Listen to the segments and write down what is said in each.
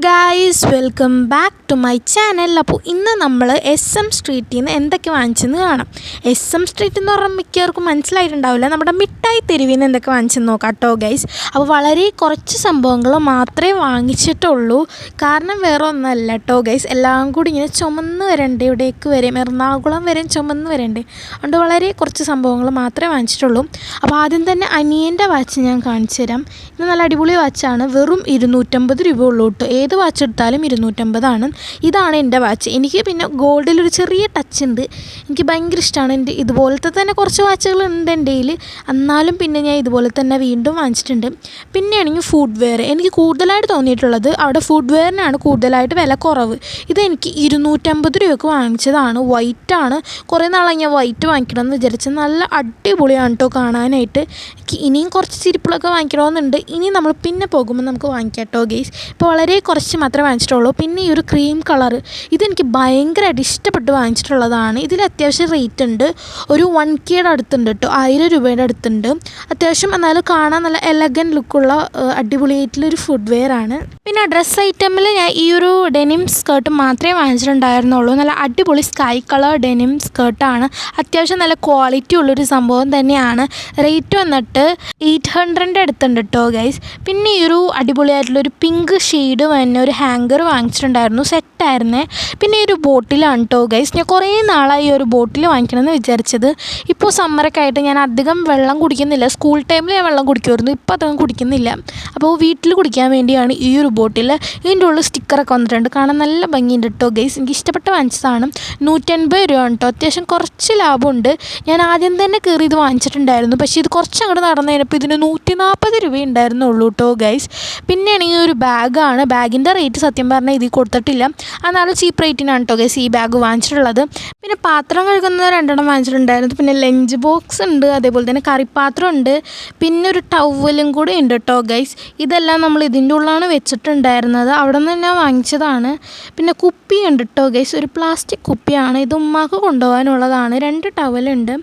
Guys welcome back to my channel അപ്പോൾ ഇന്ന് നമ്മൾ എസ് എം സ്ട്രീറ്റിൽ നിന്ന് എന്തൊക്കെ വാങ്ങിച്ചെന്ന് കാണാം. എസ് എം സ്ട്രീറ്റ് എന്ന് പറഞ്ഞാൽ മിക്കവർക്കും മനസ്സിലായിട്ടുണ്ടാവില്ല. നമ്മുടെ മിഠായി തെരുവിൽ നിന്ന് എന്തൊക്കെ വാങ്ങിച്ചെന്ന് നോക്കാം കേട്ടോ ഗൈസ് അപ്പോൾ വളരെ കുറച്ച് സംഭവങ്ങൾ മാത്രമേ വാങ്ങിച്ചിട്ടുള്ളൂ. കാരണം വേറെ ഒന്നല്ല കേട്ടോ ഗൈസ് എല്ലാം കൂടി ഇങ്ങനെ ചുമന്ന് വരണ്ടേ ഇവിടേക്ക് വരെ. എറണാകുളം വരെയും ചുമന്ന് വരണ്ടേ. അതുകൊണ്ട് വളരെ കുറച്ച് സംഭവങ്ങൾ മാത്രമേ വാങ്ങിച്ചിട്ടുള്ളൂ. അപ്പോൾ ആദ്യം തന്നെ അനിയന്റെ വാച്ച് ഞാൻ കാണിച്ചു തരാം ഇത് നല്ല അടിപൊളി വാച്ചാണ്. വെറും ഇരുന്നൂറ്റമ്പത് രൂപ ഉള്ളൂ കേട്ടോ. ഏത് വാച്ച് എടുത്താലും ഇരുന്നൂറ്റമ്പതാണ്. ഇതാണ് എന്റെ വാച്ച് എനിക്ക് പിന്നെ ഗോൾഡിൽ ഒരു ചെറിയ ടച്ച് ഉണ്ട്. എനിക്ക് ഭയങ്കര ഇഷ്ടമാണ് എന്റെ ഇതുപോലത്തെ തന്നെ കുറച്ച് വാച്ചുകൾ ഉണ്ട് എന്റെ കയ്യിൽ എന്നാലും പിന്നെ ഞാൻ ഇതുപോലെ തന്നെ വീണ്ടും വാങ്ങിച്ചിട്ടുണ്ട്. പിന്നെയാണെങ്കിൽ ഫുഡ് വെയർ എനിക്ക് കൂടുതലായിട്ട് തോന്നിയിട്ടുള്ളത് അവിടെ ഫുഡ് വെയറിനാണ് കൂടുതലായിട്ട് വില കുറവ്. ഇതെനിക്ക് ഇരുന്നൂറ്റമ്പത് രൂപയ്ക്ക് വാങ്ങിച്ചതാണ്. വൈറ്റാണ് കുറേ നാളായി ഞാൻ വൈറ്റ് വാങ്ങിക്കണം എന്ന് വിചാരിച്ച് നല്ല അടിപൊളിയാണ് കേട്ടോ കാണാനായിട്ട്. എനിക്ക് ഇനിയും കുറച്ച് ചിരിപ്പുകളൊക്കെ വാങ്ങിക്കണമെന്നുണ്ട്. ഇനി നമ്മൾ പിന്നെ പോകുമ്പോൾ നമുക്ക് വാങ്ങിക്കാം കേട്ടോ ഗെയ്സ് ഇപ്പോൾ വളരെ കുറച്ച് മാത്രമേ വാങ്ങിച്ചിട്ടുള്ളൂ. പിന്നെ ഈ ഒരു ക്രീം കളർ ഇതെനിക്ക് ഭയങ്കരമായിട്ട് ഇഷ്ടപ്പെട്ട് വാങ്ങിച്ചിട്ടുള്ളതാണ്. ഇതിൽ അത്യാവശ്യം റേറ്റ് ഉണ്ട്. ഒരു വൺ കെയുടെ അടുത്തുണ്ട് കേട്ടോ. ആയിരം രൂപയുടെ അടുത്തുണ്ട്. അത്യാവശ്യം എന്നാലും കാണാൻ നല്ല എലഗൻ ലുക്കുള്ള അടിപൊളിയായിട്ടുള്ളൊരു ഫുഡ് വെയർ ആണ്. പിന്നെ ഡ്രസ്സ് ഐറ്റമിൽ ഞാൻ ഈ ഒരു ഡെനിം സ്കേർട്ട് മാത്രമേ വാങ്ങിച്ചിട്ടുണ്ടായിരുന്നുള്ളൂ. നല്ല അടിപൊളി സ്കൈ കളർ ഡെനിം സ്കേർട്ടാണ് അത്യാവശ്യം നല്ല ക്വാളിറ്റി ഉള്ളൊരു സംഭവം തന്നെയാണ്. റേറ്റ് വന്നിട്ട് എയ്റ്റ് ഹൺഡ്രഡിന്റെ അടുത്തുണ്ട് കേട്ടോ ഗൈസ് പിന്നെ ഈ ഒരു അടിപൊളിയായിട്ടുള്ളൊരു പിങ്ക് ഷെയ്ഡ് വന്ന ഒരു ഹാങ്കർ വാങ്ങിച്ചിട്ടുണ്ടായിരുന്നു. സെറ്റായിരുന്നേ പിന്നെ ഈ ഒരു ബോട്ടിലാണ് കേട്ടോ ഗൈസ് ഞാൻ കുറേ നാളായി ഈ ഒരു ബോട്ടിൽ വാങ്ങിക്കണമെന്ന് വിചാരിച്ചത്. ഇപ്പോൾ സമ്മറൊക്കെ ആയിട്ട് ഞാൻ അധികം വെള്ളം കുടിക്കുന്നില്ല. സ്കൂൾ ടൈമിൽ ഞാൻ വെള്ളം കുടിക്കുമായിരുന്നു. ഇപ്പോൾ അധികം കുടിക്കുന്നില്ല. അപ്പോൾ വീട്ടിൽ കുടിക്കാൻ വേണ്ടിയാണ് ഈ ഒരു ബോട്ടിൽ ഇതിന്റെ ഉള്ളിൽ സ്റ്റിക്കറൊക്കെ വന്നിട്ടുണ്ട്. കാണാൻ നല്ല ഭംഗിയുണ്ട് കേട്ടോ ഗൈസ് എനിക്ക് ഇഷ്ടപ്പെട്ട വാങ്ങിച്ചതാണ്. നൂറ്റൻപത് രൂപ കേട്ടോ അത്യാവശ്യം കുറച്ച് ലാഭമുണ്ട്. ഞാൻ ആദ്യം തന്നെ കയറി ഇത് വാങ്ങിച്ചിട്ടുണ്ടായിരുന്നു. പക്ഷേ ഇത് കുറച്ച് അങ്ങോട്ട് നടന്നു ഇതിന് നൂറ്റി നാൽപ്പത് രൂപ ഉണ്ടായിരുന്നുള്ളൂ കേട്ടോ ഗൈസ് പിന്നെയാണെങ്കിൽ ഒരു ബാഗാണ് ബാഗിന്റെ റേറ്റ് സത്യം പറഞ്ഞാൽ ഇതിൽ കൊടുത്തിട്ടില്ല. എന്നാലും ചീപ്പ് റേറ്റിനാണ് കേട്ടോ ഗൈസ് ഈ ബാഗ് വാങ്ങിച്ചിട്ടുള്ളത്. പിന്നെ പാത്രം കഴുകുന്ന രണ്ടെണ്ണം വാങ്ങിച്ചിട്ടുണ്ടായിരുന്നു. പിന്നെ ലഞ്ച് ബോക്സ് ഉണ്ട് അതേപോലെ തന്നെ കറിപ്പാത്രം ഉണ്ട്. പിന്നെ ഒരു ടവലും കൂടി ഉണ്ട് കേട്ടോ ഗൈസ് ഇതെല്ലാം നമ്മൾ ഇതിന്റെ ഉള്ളിലാണ് വെച്ചിട്ടുണ്ടായിരുന്നത്. അവിടെ നിന്ന് തന്നെ വാങ്ങിച്ചതാണ്. പിന്നെ കുപ്പി ഉണ്ട് കേട്ടോ ഗൈസ് ഒരു പ്ലാസ്റ്റിക് കുപ്പിയാണ്. ഇത് ഉമ്മാക്ക് കൊണ്ടുപോകാനുള്ളതാണ്. രണ്ട് ടവലുണ്ട്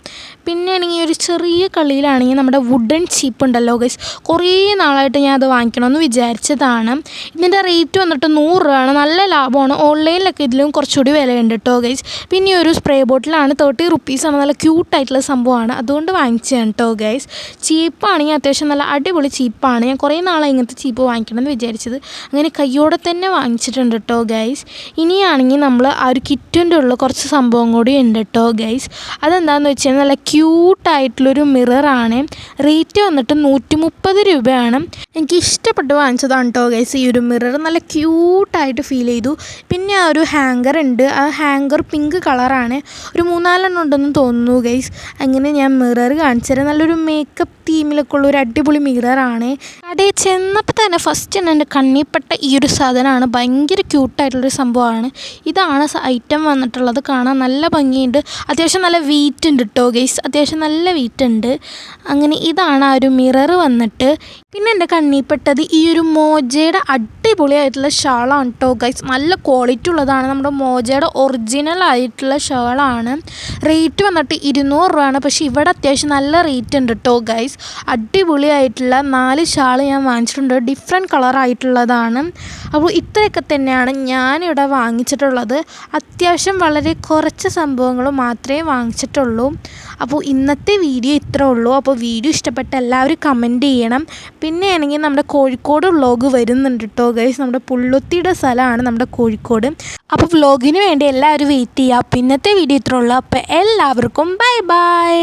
പിന്നെ ആണെങ്കിൽ ഒരു ചെറിയ കളിയിലാണെങ്കിൽ നമ്മുടെ വുഡൻ ചീപ്പ് ഉണ്ടല്ലോ ഗൈസ് കുറേ നാളായിട്ട് ഞാൻ അത് വാങ്ങിക്കണമെന്ന് വിചാരിച്ചതാണ്. ഇതിന്റെ റേറ്റ് വന്നിട്ട് നൂറ് രൂപയാണ്. നല്ല ലാഭമാണ്. ഓൺലൈനിലൊക്കെ ഇതിലും കുറച്ചുകൂടി വിലയുണ്ട് കേട്ടോ ഗൈസ് പിന്നെ ഒരു സ്പ്രേ ബോട്ടിലാണ് തേർട്ടി റുപ്പീസാണ് നല്ല ക്യൂട്ടായിട്ടുള്ള സംഭവമാണ്. അതുകൊണ്ട് വാങ്ങിച്ചതാണ് കേട്ടോ ഗൈസ് ചീപ്പാണെങ്കിൽ അത്യാവശ്യം നല്ല അടിപൊളി ചീപ്പാണ് ഞാൻ കുറേ നാളായി ഇങ്ങനത്തെ ചീപ്പ് വാങ്ങിക്കണം എന്ന് വിചാരിച്ചത്. അങ്ങനെ കയ്യോടെ തന്നെ വാങ്ങിച്ചിട്ടുണ്ട് കേട്ടോ ഗൈസ് ഇനിയാണെങ്കിൽ നമ്മൾ ആ ഒരു കിറ്റിന്റെ ഉള്ള കുറച്ച് സംഭവം കൂടി ഉണ്ട് കേട്ടോ ഗൈസ് അതെന്താണെന്ന് കഴിഞ്ഞാൽ നല്ല ക്യൂട്ടായിട്ടുള്ളൊരു മിററാണ് റേറ്റ് വന്നിട്ട് നൂറ്റി മുപ്പത് രൂപയാണ്. എനിക്ക് ഇഷ്ടപ്പെട്ട് വാങ്ങിച്ചതാണ് കേട്ടോ ഗൈസ് ഈ ഒരു മിറർ നല്ല ക്യൂട്ടായിട്ട് ഫീൽ ചെയ്തു. പിന്നെ ആ ഒരു ഹാങ്കർ ഉണ്ട്. ആ ഹാങ്കർ പിങ്ക് കളറാണ് ഒരു മൂന്നാലെണ്ണം ഉണ്ടെന്ന് തോന്നുന്നു ഗൈസ് അങ്ങനെ ഞാൻ മിറർ കാണിച്ചു തരാം. നല്ലൊരു മേക്കപ്പ് തീമിലൊക്കെ ഉള്ള ഒരു അടിപൊളി മിററാണ് കടയിൽ ചെന്നപ്പോൾ തന്നെ ഫസ്റ്റ് തന്നെ എന്റെ കണ്ണിൽപ്പെട്ട ഈ ഒരു സാധനമാണ്. ഭയങ്കര ക്യൂട്ടായിട്ടുള്ളൊരു സംഭവമാണ്. ഇതാണ് ഐറ്റം വന്നിട്ടുള്ളത്. കാണാൻ നല്ല ഭംഗിയുണ്ട്. അത്യാവശ്യം നല്ല വീറ്റ് ഉണ്ട് കേട്ടോ ഗൈസ് അത്യാവശ്യം നല്ല വീറ്റ് ഉണ്ട്. അങ്ങനെ ഇതാണ് ആ ഒരു മിറർ വന്നിട്ട്. പിന്നെ എന്റെ കണ്ണിൽപ്പെട്ടത് ഈ ഒരു മോജയുടെ അടിപൊളിയായിട്ടുള്ള ഷാളാണ് കേട്ടോ ഗൈസ് നല്ല ക്വാളിറ്റി ഉള്ളതാണ്. നമ്മുടെ മോജയുടെ ഒറിജിനൽ ആയിട്ടുള്ള ഷാളാണ്. റേറ്റ് വന്നിട്ട് ഇരുന്നൂറ് രൂപയാണ്. പക്ഷേ ഇവിടെ അത്യാവശ്യം നല്ല റേറ്റ് ഉണ്ട് കേട്ടോ ഗൈസ് അടിപൊളിയായിട്ടുള്ള നാല് ഷാൾ ഞാൻ വാങ്ങിച്ചിട്ടുണ്ട്. ഡിഫറെന്റ് കളറായിട്ടുള്ളതാണ് അപ്പോൾ ഇത്രയൊക്കെ തന്നെയാണ് ഞാനിവിടെ വാങ്ങിച്ചിട്ടുള്ളത്. അത്യാവശ്യം വളരെ കുറച്ച് സംഭവങ്ങൾ മാത്രമേ വാങ്ങിച്ചിട്ടുള്ളൂ. അപ്പോൾ ഇന്നത്തെ വീഡിയോ ഇത്രേ ഉള്ളൂ. അപ്പോൾ വീഡിയോ ഇഷ്ടപ്പെട്ട എല്ലാവരും കമന്റ് ചെയ്യണം. പിന്നെ ആണെങ്കിൽ നമ്മുടെ കോഴിക്കോട് വ്ളോഗ് വരുന്നുണ്ട് കേട്ടോ ഗൈസ് നമ്മുടെ പുള്ളുത്തിയുടെ സ്ഥലമാണ് നമ്മുടെ കോഴിക്കോട്. അപ്പോൾ വ്ളോഗിന് വേണ്ടി എല്ലാവരും വെയിറ്റ് ചെയ്യുക പിന്നത്തെ വീഡിയോ ഇത്രയുള്ളൂ അപ്പോൾ എല്ലാവർക്കും ബൈ ബൈ